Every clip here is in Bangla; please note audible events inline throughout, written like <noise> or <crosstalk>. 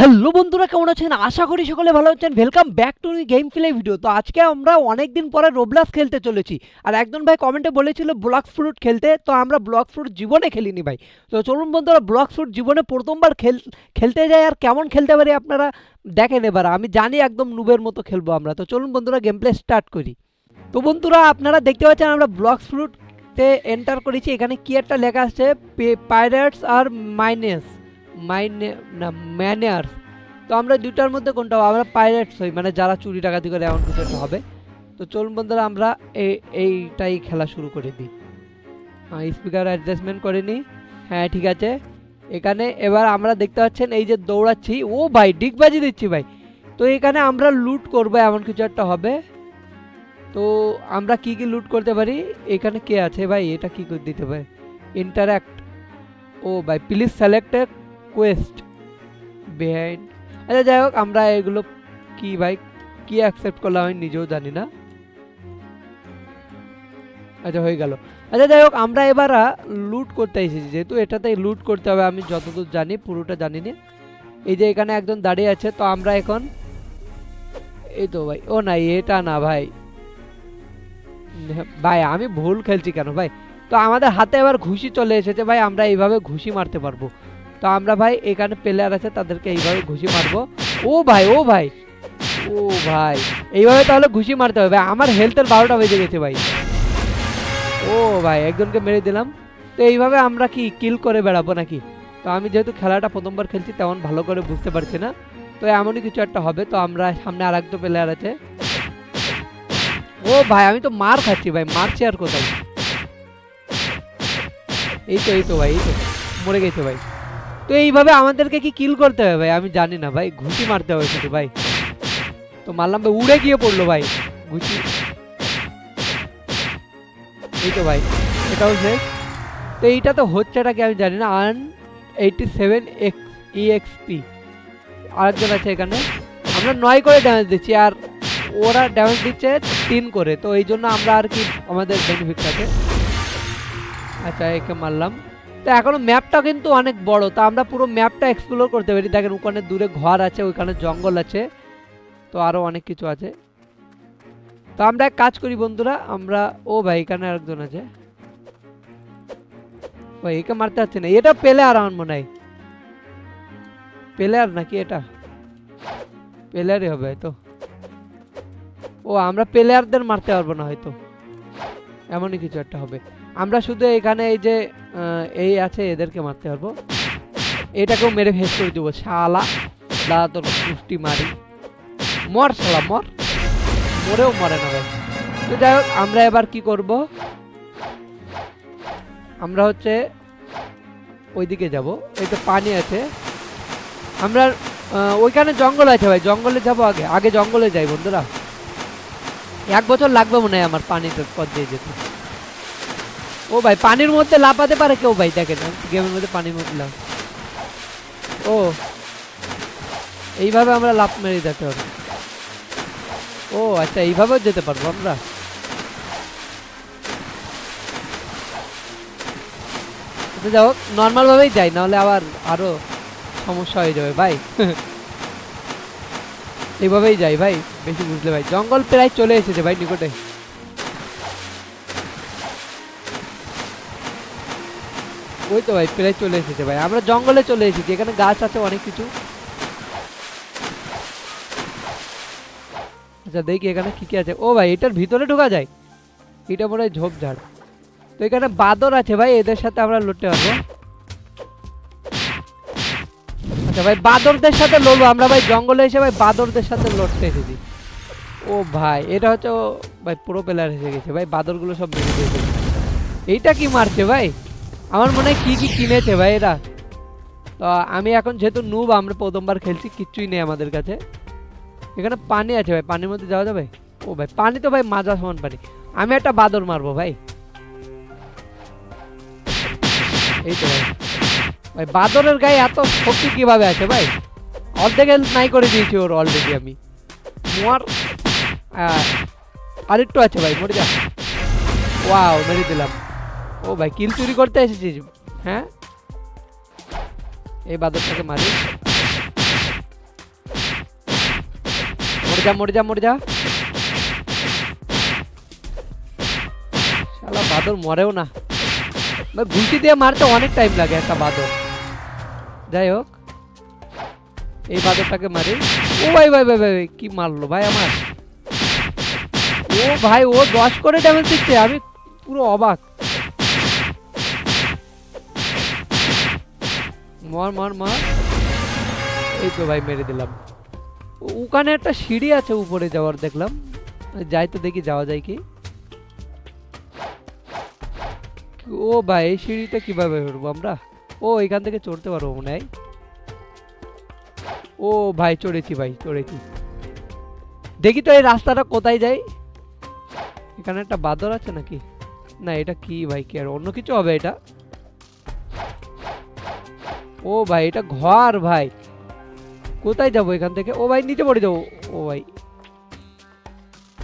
হ্যালো বন্ধুরা, কেমন আছেন? আশা করি সকলে ভালো আছেন। Welcome back to game play video তো আজকে আমরা অনেক দিন পরে রোবলাস খেলতে চলেছি। আর একজন ভাই কমেন্টে বলেছিল ব্লক ফ্রুট খেলতে। তো আমরা ব্লক ফ্রুট জীবনে খেলিনি ভাই। তো চলুন বন্ধুরা ব্লক ফ্রুট জীবনে প্রথমবার খেল খেলতে যাই আর কেমন খেলতে পারি আপনারা দেখেন এবার। আমি জানি একদম নুবের মতো খেলব আমরা। তো চলুন বন্ধুরা গেম প্লে স্টার্ট করি। তো বন্ধুরা, আপনারা দেখতে পাচ্ছেন আমরা ব্লক ফ্রুটতে এন্টার করেছি। এখানে কি একটা লেখা আছে পাইরেটস আর মাইনেস মাইনে, না ম্যানার্স তো আমরা দুটার মধ্যে কোনটা? আমরা পাইরেটস হই মানে যারা চুরি ডাকাতি করে এমন কিছু একটা হবে। তো চলুন বন্ধুরা, আমরা এই এইটাই খেলা শুরু করে দিই। হ্যাঁ স্পিকার অ্যাডজাস্টমেন্ট করে নিই। হ্যাঁ ঠিক আছে। এখানে এবার আমরা দেখতে পাচ্ছেন, এই যে দৌড়াচ্ছি। ও ভাই, ডিগবাজি দিচ্ছি ভাই। তো এখানে আমরা লুট করব, এমন কিছু একটা হবে। তো আমরা কি কি লুট করতে পারি? এখানে কে আছে ভাই? এটা কি করে দিতে পারে? ইন্টারাক্ট ও ভাই please select a quest behind আচ্ছা যাই হোক, আমরা এগুলো কি ভাই, কি অ্যাকসেপ্ট করলাম আমি নিজেও জানি না। আচ্ছা হয়ে গেল। আচ্ছা যাই হোক, আমরা এবার লুট করতে এসেছি। যেহেতু এটাতে লুট করতে হবে, আমি যতদূর জানি, পুরোটা জানি না এই যে এখানে একজন দাঁড়িয়ে আছে, তো আমরা এখন, এই তো ভাই, ও না, এটা না ভাই। ভাই, আমি ভুল খেলছি কেন ভাই? তো আমাদের হাতে এবার ঘুষি চলে এসেছে, ভাই, আমরা এইভাবে ঘুষি মারতে পারব। তো আমরা ভাই এখানে প্লেয়ার আছে তাদেরকে এইভাবে ঘুষি মারবো। ও ভাই ও ভাই ও ভাই এইভাবে তাহলে ঘুষি মারতে হবে ভাই, আমার হেলথের বারোটা বেজে গেছে ভাই। ও ভাই একজনকে মেরে দিলাম। তো এইভাবে আমরা কি কিল করে বেড়াবো নাকি? তো আমি যেহেতু খেলাটা প্রথমবার খেলছি তেমন ভালো করে বুঝতে পারছি না। তো এমনই কিছু একটা হবে। তো আমরা সামনে আর একটা প্লেয়ার আছে। ও ভাই আমি তো মার খাচ্ছি ভাই। মারছি আর কোথায়? এই তো এই তো ভাই এই তো। মরে গেছে ভাই। তো এইভাবে আমাদেরকে কি কিল করতে হবে ভাই? আমি জানি না ভাই ঘুষি মারতে হবে শুধু ভাই। তো মারলাম ভাই উড়ে গিয়ে পড়ল ভাই ঘুষি এই তো ভাই, এটাও শেষ। তো এইটা তো হচ্ছেটা কি আমি জানি না an eighty seven X EXP আরেকজন আছে এখানে। আমরা নয় করে ড্যামেজ দিচ্ছি, আর ওরা ড্যামেজ দিচ্ছে তিন করে। তো এই জন্য আমরা আর কি আমাদের বেনিফিট আছে। আচ্ছা একে মারলাম। তো এখনও ম্যাপটা কিন্তু অনেক বড়, তো আমরা পুরো ম্যাপটা এক্সপ্লোর করতে পারি। দেখেন ওখানে দূরে ঘর আছে, ওইখানে জঙ্গল আছে, তো আরও অনেক কিছু আছে। তো আমরা এক কাজ করি বন্ধুরা, আমরা, ও ভাই এখানে আরেকজন আছে। ভাই, একে মারতে পারছে না, এটা পেলে আর আমার মনে হয়। প্লেয়ার নাকি এটা? প্লেয়ারই হবে হয়তো। ও, আমরা প্লেয়ারদের মারতে পারব না হয়তো। এমনই কিছু একটা হবে। আমরা শুধু এখানে এই যে এই আছে, এদেরকে মারতে পারব। এটাকেও মেরে ভেস করে দেবো, শালা। দাদা তোর কুষ্টি মারি। মর, শালা, মর। মরেও মরে না ভাই। তো যাই হোক, আমরা এবার কি করব? আমরা হচ্ছে ওইদিকে যাব। এই তো পানি আছে। আমরা ওইখানে জঙ্গল আছে ভাই। জঙ্গলে যাব আগে। আগে জঙ্গলে যাই বন্ধুরা। এক বছর লাগবে মনে হয় আমার পানিতে পথ দিয়ে যেতে। ও ভাই, পানির মধ্যে লাফাতে পারে কেউ ভাই? দেখেন, গেমের মধ্যে পানির মধ্যে লাফ। ও, এইভাবে আমরা লাফ মেরে যেতে হবে। ও আচ্ছা এইভাবেও যেতে পারব আমরা? আচ্ছা যাই হোক নর্মাল ভাবেই যাই, নাহলে আবার আরও সমস্যা হয়ে যাবে, ভাই। <laughs> এইভাবেই যাই ভাই, বেশি বুঝলে ভাই। জঙ্গল প্রায় চলে এসেছে ভাই নিকটে। ওই তো ভাই, প্রায় চলে এসেছে ভাই। আমরা জঙ্গলে চলে এসেছি, এখানে গাছ আছে অনেক কিছু। আচ্ছা দেখি এখানে কি কি আছে। ও ভাই, এটার ভিতরে ঢোকা যায়। এটা মনে হয় ঝোপঝাড়। তো এখানে বাদর আছে ভাই, এদের সাথে আমরা লড়তে পারব আচ্ছা ভাই, বাদরদের সাথে লড়বো। আমরা ভাই জঙ্গলে এসে ভাই বাদরদের সাথে লড়তে এসেছি। ও ভাই, এটা হচ্ছে ভাই পুরো প্লেয়ার এসে গেছে। ভাই, বাদরগুলো সব ভেঙে দিয়েছে। এইটা কি মারছে ভাই? আমার মনে হয় কী কী কিনেছে ভাই এরা। তো আমি এখন যেহেতু নুব আমরা প্রথমবার খেলছি, কিচ্ছুই নেই আমাদের কাছে। এখানে পানি আছে ভাই, পানির মধ্যে যাওয়া যাবে? ও ভাই, পানি তো ভাই মাজা সমান পানি। আমি একটা বাদর মারবো ভাই। এই তো ভাই। ভাই, বাদরের গায়ে এত শক্তি কীভাবে আছে ভাই? অর্ধেক নাই করে দিয়েছি ওর অলরেডি আমি। মোয়ার আরেকটু আছে ভাই, মরে যা। ওয়াও মেরে দিলাম। ও ভাই কিল চুরি করতে এসেছিস? হ্যাঁ? এই বাদরটাকে মারি। মরে যা মরে যা মরে যা। শালা, বাদর মরেও না। ঘুষি দিয়ে মারতে অনেক টাইম লাগে একটা বাদর। যাই হোক এই বাদরটাকে মারি। ও ভাই ভাই ভাই ভাই, কি মারলো ভাই আমার? ও ভাই ও দশ করে ড্যামেজ দিচ্ছে আমি পুরো অবাক। মর মর মর। এই তো ভাই মেরে দিলাম। ওখানে একটা সিঁড়ি আছে উপরে যাওয়ার দেখলাম। যাই তো দেখি যাওয়া যায় কি। ও ভাই এই সিঁড়িটা কীভাবে উঠবো আমরা? ও, এখান থেকে চড়তে পারব মনে হয়। ও, ভাই, চড়েছি ভাই, চড়েছি। দেখি তো এই রাস্তাটা কোথায় যায়। এখানে একটা বাদর আছে নাকি? না, এটা কি, ভাই, কি আর, অন্য কিছু হবে এটা? ও, ভাই, এটা ঘর, ভাই। কোথায় যাব এখান থেকে? ও, ভাই, নিচে পড়ে যাব। ও, ভাই।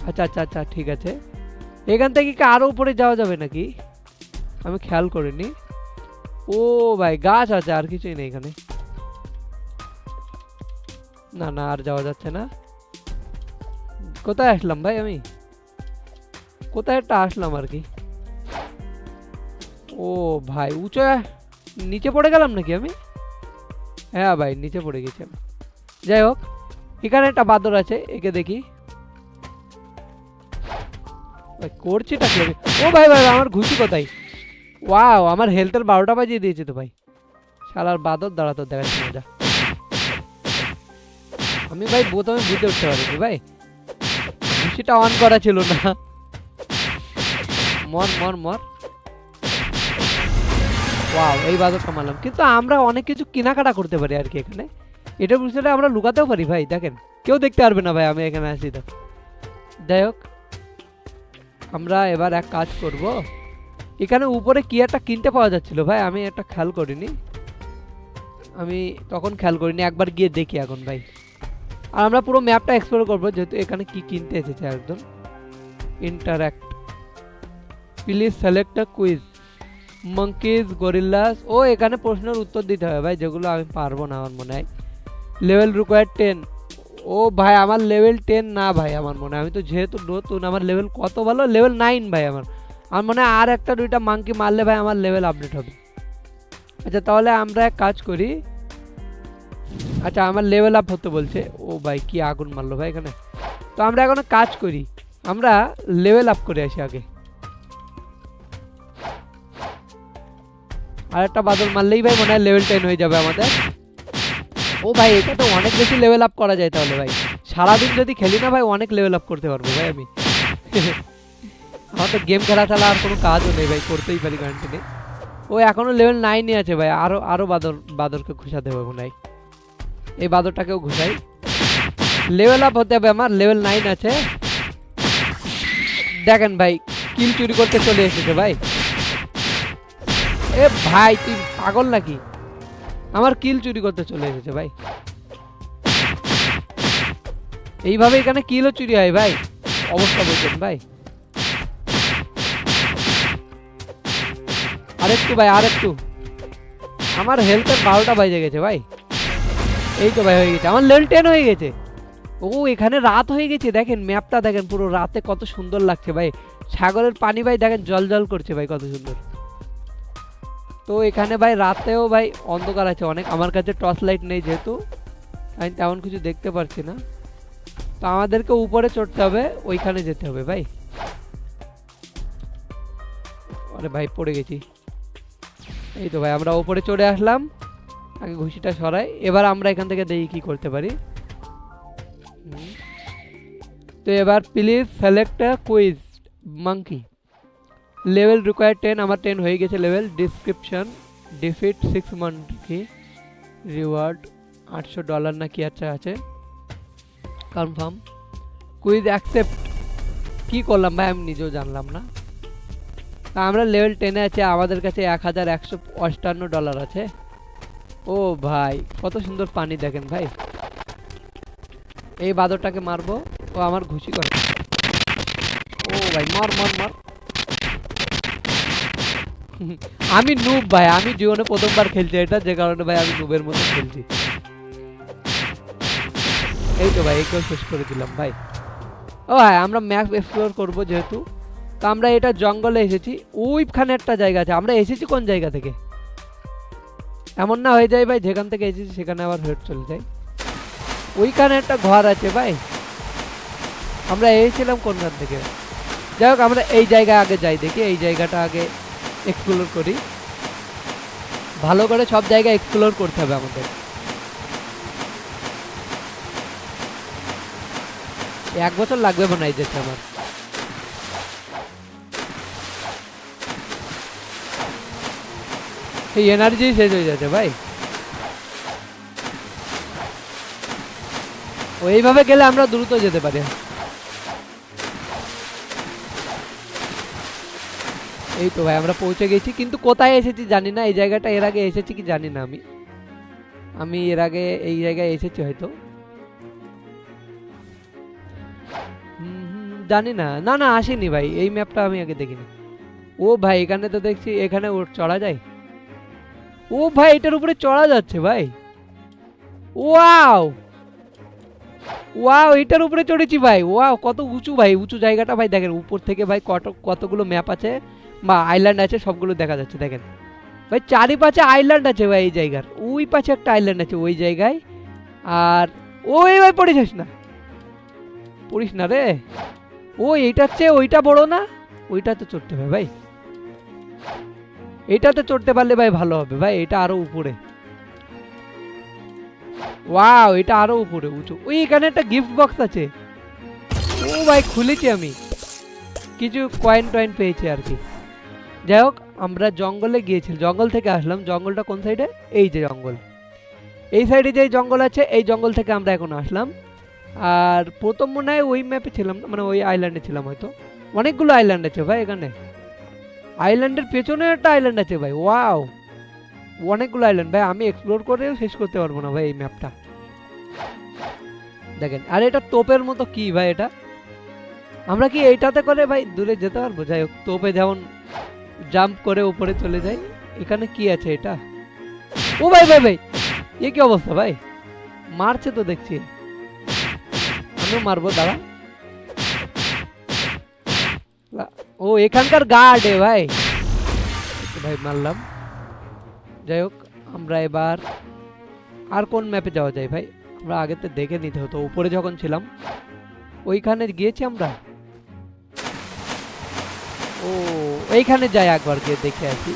আচ্ছা আচ্ছা আচ্ছা ঠিক আছে। এখান থেকে কি আরও উপরে যাওয়া যাবে নাকি? আমি খেয়াল করিনি। ও ভাই গাছ আছে আর কিছুই নেই এখানে। না না আর যাওয়া যাচ্ছে না। কোথায় আসলাম ভাই আমি? কোথায় একটা আসলাম আর কি? ও ভাই উঁচু নিচে পড়ে গেলাম নাকি আমি? হ্যাঁ ভাই নিচে পড়ে গেছি আমি। যাই হোক এখানে একটা বাদর আছে একে দেখি। ভাই করছিটা ও ভাই ভাই, আমার ঘুষি কোথায়? ওয়াও আমার হেলথের বারোটা বাজিয়ে দিয়েছে তো ভাই। শালার বাদর দাঁড়াতো দেখাচ্ছি মজা। আমি ভাই প্রথমে বুঝতে উঠতে পারিনি ভাই। সেটা অন করা ছিল না। মর মর মর। ওয়াও এই বাদরটা মারলাম কিন্তু আমরা অনেক কিছু কেনাকাটা করতে পারি আর কি এখানে। এটা বুঝতে আমরা লুকাতেও পারি ভাই, দেখেন। কেউ দেখতে পারবে না ভাই, আমি এখানে আসি তো। যাই হোক, আমরা এবার এক কাজ করব। এখানে উপরে কি একটা কিনতে পাওয়া যাচ্ছিল? ভাই, আমি একটা খেয়াল করিনি। আমি তখন খেয়াল করিনি, একবার গিয়ে দেখি এখন ভাই। আর আমরা পুরো ম্যাপটা এক্সপ্লোর করব, যেহেতু এখানে কি কিনতে এসেছে একদম। Interact please select a quiz monkeys gorillas ও, এখানে প্রশ্নের উত্তর দিতে হবে ভাই, যেগুলো আমি পারব না আমার মনে হয়। লেভেল রিকোয়ার্ড টেন ও ভাই, আমার লেভেল টেন না ভাই, আমার মনে হয়। আমি তো যেহেতু নতুন, আমার লেভেল কত ভালো? লেভেল নাইন ভাই, আমার। আমার মনে হয় আর একটা দুইটা মাংকি মারলে ভাই আমার লেভেল আপডেট হবে। আচ্ছা তাহলে আমরা এক কাজ করি। আচ্ছা আমার লেভেল আপ হতে বলছে। ও ভাই, কি আগুন মারলো ভাই এখানে? তো আমরা এখন কাজ করি। আমরা লেভেল আপ করে আসি আগে। আর একটা বাদল মারলেই ভাই মনে হয় লেভেল টেন হয়ে যাবে আমাদের। ও ভাই, এটা তো অনেক বেশি লেভেল আপ করা যায় তাহলে ভাই। সারাদিন যদি খেলি না ভাই, অনেক লেভেল আপ করতে পারব ভাই আমি। <laughs> আমার তো গেম খেলা ছাড়া আর কোনো কাজও নেই ভাই, করতেই পারি কন্টিনিউ ও এখনও লেভেল নাইনই আছে ভাই, আরও আরও বাদর, বাদরকে ঘুষাতে হবে হয় এই বাদরটাকেও ঘুষাই। লেভেল আপ হতে হবে আমার লেভেল নাইন আছে। দেখেন ভাই, কিল চুরি করতে চলে এসেছে ভাই। এ ভাই, তুই পাগল নাকি? আমার কিল চুরি করতে চলে এসেছে ভাই। এইভাবে এখানে কিলও চুরি হয় ভাই। অবস্থা বলছেন ভাই। আরেকটু ভাই, আরেকটু। আমার হেলথের বারোটা বাজে গেছে ভাই। এই তো ভাই হয়ে গেছে। আমার লেভেল টেন হয়ে গেছে। ও, এখানে রাত হয়ে গেছে। দেখেন ম্যাপটা দেখেন, পুরো রাতে কত সুন্দর লাগছে ভাই। সাগরের পানি ভাই, দেখেন, জল জল করছে ভাই, কত সুন্দর। তো এখানে ভাই, রাতেও ভাই, অন্ধকার আছে অনেক। আমার কাছে টর্চ লাইট নেই যেহেতু। আমি তেমন কিছু দেখতে পারছি না। তো আমাদেরকে উপরে চড়তে হবে, ওইখানে যেতে হবে ভাই। আরে ভাই, পড়ে গেছি। এই তো ভাই, আমরা উপরে চড়ে আসলাম। আগে ঘুষিটা সরাই। এবার আমরা এখান থেকে দেখি কি করতে পারি। তো এবার please select quiz monkey level require ten আমার টেন হয়ে গেছে level description defeat six monkey reward আটশো ডলার না কি আচ্ছা আছে। কনফার্ম কুইজ অ্যাকসেপ্ট কী করলাম ভাই? আমি নিজেও জানলাম না। আমরা লেভেল টেনে আছে, আমাদের কাছে এক হাজার একশো অষ্টান্ন ডলার আছে। ও ভাই, কত সুন্দর পানি দেখেন ভাই। এই বাদরটাকে মারবো, ও আমার ঘুষি করে। ও ভাই, মর মর মর। আমি নুব ভাই, আমি জীবনে প্রথমবার খেলছি এটা, যে কারণে ভাই আমি নুবের মতো খেলছি। এই তো ভাই, একেও শেষ করে দিলাম ভাই। ও ভাই, আমরা ম্যাপ এক্সপ্লোর করব যেহেতু। তো আমরা এটা জঙ্গলে এসেছি। ওইখানে একটা জায়গা আছে। আমরা এসেছি কোন জায়গা থেকে? এমন না হয়ে যায় ভাই, যেখান থেকে এসেছি সেখানে আবার হেড চলে যায় ওইখানে একটা ঘর আছে ভাই। আমরা এসেছিলাম কোনখান থেকে? যাই হোক, আমরা এই জায়গায় আগে যাই দেখি। এই জায়গাটা আগে এক্সপ্লোর করি। ভালো করে সব জায়গা এক্সপ্লোর করতে হবে আমাদের। এক বছর লাগবে মনে হয় যেতে আমার। এই এনার্জি শেষ হয়ে যাচ্ছে ভাই। ওইভাবে গেলে আমরা দ্রুত যেতে পারি। এই তো ভাই, আমরা পৌঁছে গেছি, কিন্তু কোথায় এসেছি জানি না, এই জায়গাটা এর আগে এসেছি কি জানি না আমি। আমি এর আগে এই জায়গায় এসেছি হয়তো। জানি না। না না, আসেনি ভাই, এই ম্যাপটা আমি আগে দেখিনি। ও ভাই, এখানে তো দেখছি, এখানে চড়া যায়। ও ভাই, এটার উপরে চড়া যাচ্ছে ভাই। ওয়াও! ওয়াও, এটার উপরে চড়েছি ভাই। ওয়াও, কত উঁচু ভাই, উঁচু জায়গাটা ভাই দেখেন। উপর থেকে ভাই কত, কতগুলো ম্যাপ আছে, বা আইল্যান্ড আছে, সবগুলো দেখা যাচ্ছে, দেখেন। ভাই, চারিপাশে আইল্যান্ড আছে ভাই এই জায়গার। ওই পাশে একটা আইল্যান্ড আছে ওই জায়গায়। আর ওই ভাই পড়েছিস না। পড়িস না রে। ও এইটার চেয়ে ওইটা বড় না? ওইটা তো চড়তে হবে ভাই। এইটাতে চড়তে পারলে ভাই ভালো হবে, ভাই, এটা আরও উপরে। ওয়াও এটা আরও উপরে, উঁচু। ওই এখানে একটা গিফট বক্স আছে। ও ভাই, খুলেছি আমি। কিছু কয়েন টয়েন পেয়েছি আর কি। যাই হোক, আমরা জঙ্গলে গিয়েছি, জঙ্গল থেকে আসলাম। জঙ্গলটা কোন সাইডে এই যে জঙ্গল। এই সাইডে যে জঙ্গল আছে, এই জঙ্গল থেকে আমরা এখন আসলাম। আর প্রথম মনে হয় ওই ম্যাপে ছিলাম মানে ওই আইল্যান্ডে ছিলাম হয়তো। অনেকগুলো আইল্যান্ড আছে ভাই এখানে। আইল্যান্ডের পেছনে একটা আইল্যান্ড আছে ভাই ওয়াও অনেকগুলো আইল্যান্ড ভাই, আমি এক্সপ্লোর করেও শেষ করতে পারব না ভাই এই ম্যাপটা দেখেন, আর এটা তোপের মতো কি ভাই এটা? আমরা কি এইটাতে করে ভাই দূরে যেতে পারব? যাই হোক, তোপে যেমন জাম্প করে উপরে চলে যাই, এখানে কি আছে এটা? ও ভাই ভাই ভাই, এ কি অবস্থা ভাই? মারছে তো দেখছি। আমিও মারবো, দাঁড়া। ও, এখানকার গার্ডে ভাই। ভাই, মারলাম। যাই হোক, আমরা এবার আর কোন ম্যাপে যাওয়া যায়, ভাই? আমরা আগে তো দেখে নিতে হতো, উপরে যখন ছিলাম, ওইখানে গিয়েছি আমরা। ও, এইখানে যাই একবার গিয়ে দেখে আসি।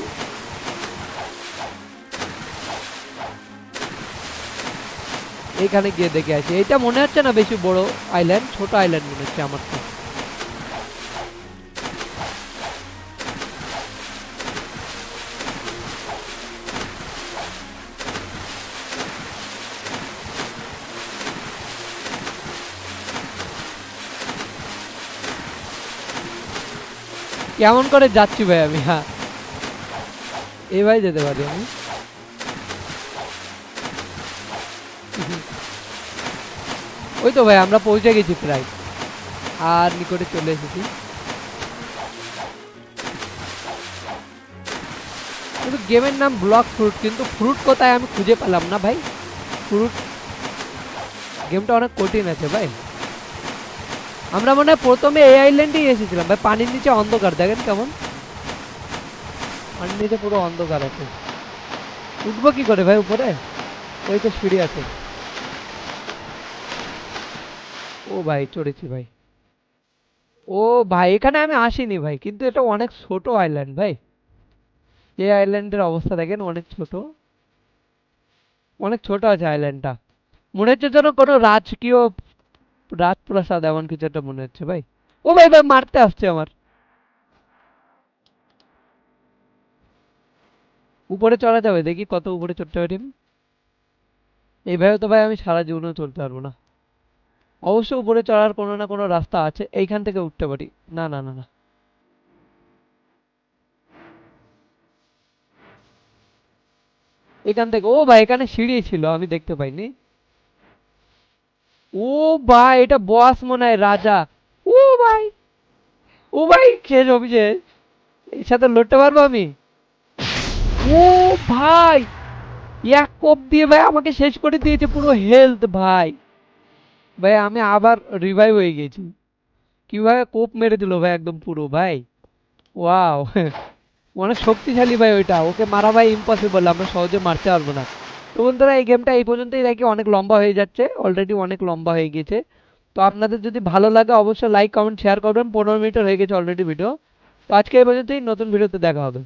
এইখানে গিয়ে দেখে আসি। এটা মনে হচ্ছে না বেশি বড় আইল্যান্ড ছোট আইল্যান্ড মনে হচ্ছে আমার তো। কেমন করে যাচ্ছি ভাই আমি হ্যাঁ। ভাই যেতে পারি আমি। ওই তো ভাই, আমরা পৌঁছে গেছি প্রায়। আর নিকটে চলে এসেছি। কিন্তু গেমের নাম ব্লক ফ্রুট, কিন্তু ফ্রুট কোথায় আমি খুঁজে পেলাম না ভাই। ফ্রুট, গেমটা অনেক কঠিন আছে ভাই। আমরা মনে প্রথমে এই আইল্যান্ডেই এসেছিলাম। ভাই, পানির নিচে অন্ধকার, দেখেন কেমন। পানির নিচে পুরো অন্ধকার আছে। উঠবো কি করে ভাই উপরে? ওই তো সিঁড়ি আছে। ও ভাই, চড়েছি ভাই। ও ভাই, এখানে আমি আসিনি ভাই, কিন্তু এটা অনেক ছোট আইল্যান্ড ভাই। এই আইল্যান্ডের অবস্থা দেখেন, অনেক ছোট। অনেক ছোট আছে আইল্যান্ডটা মনে হচ্ছে যেন কোনো রাজকীয় রাজপ্রাসাদ এমন কিছু একটা মনে হচ্ছে, ভাই। ও ভাই ভাই, মারতে আসছে আমার। উপরে চড়া যাবে, দেখি কত উপরে চড়তে পারি আমি। এইভাবে তো ভাই, আমি সারা জীবনেও চলতে পারব না। অবশ্য উপরে চড়ার কোনো না কোনো রাস্তা আছে, এইখান থেকে উঠতে পারি। না না না না। এখান থেকে ও ভাই, এখানে সিঁড়ি ছিল, আমি দেখতে পাইনি। ও ভাই, এটা বস মনে হয়, রাজা। ও ভাই ও ভাই শেষ অভিষেক? এর সাথে লড়তে পারব আমি? ও ভাই, এক কোপ দিয়ে ভাই আমাকে শেষ করে দিয়েছে পুরো হেলথ ভাই। ভাই, আমি আবার রিভাইভ হয়ে গেছি। কীভাবে কোপ মেরে দিল ভাই একদম পুরো ভাই? ওয়াও <laughs> অনেক শক্তিশালী ভাই ওইটা। ওকে মারা ভাই ইম্পসিবল আমরা সহজে মারতে পারব না। তো বন্ধুরা, এই গেমটা এই পর্যন্তই। রাখি অনেক লম্বা হয়ে যাচ্ছে। অলরেডি অনেক লম্বা হয়ে গেছে তো আপনাদের যদি ভালো লাগে, অবশ্যই লাইক কমেন্ট শেয়ার করবেন। পনেরো মিনিটের হয়ে গেছে অলরেডি ভিডিও তো আজকে এই পর্যন্তই। নতুন ভিডিওতে দেখা হবে।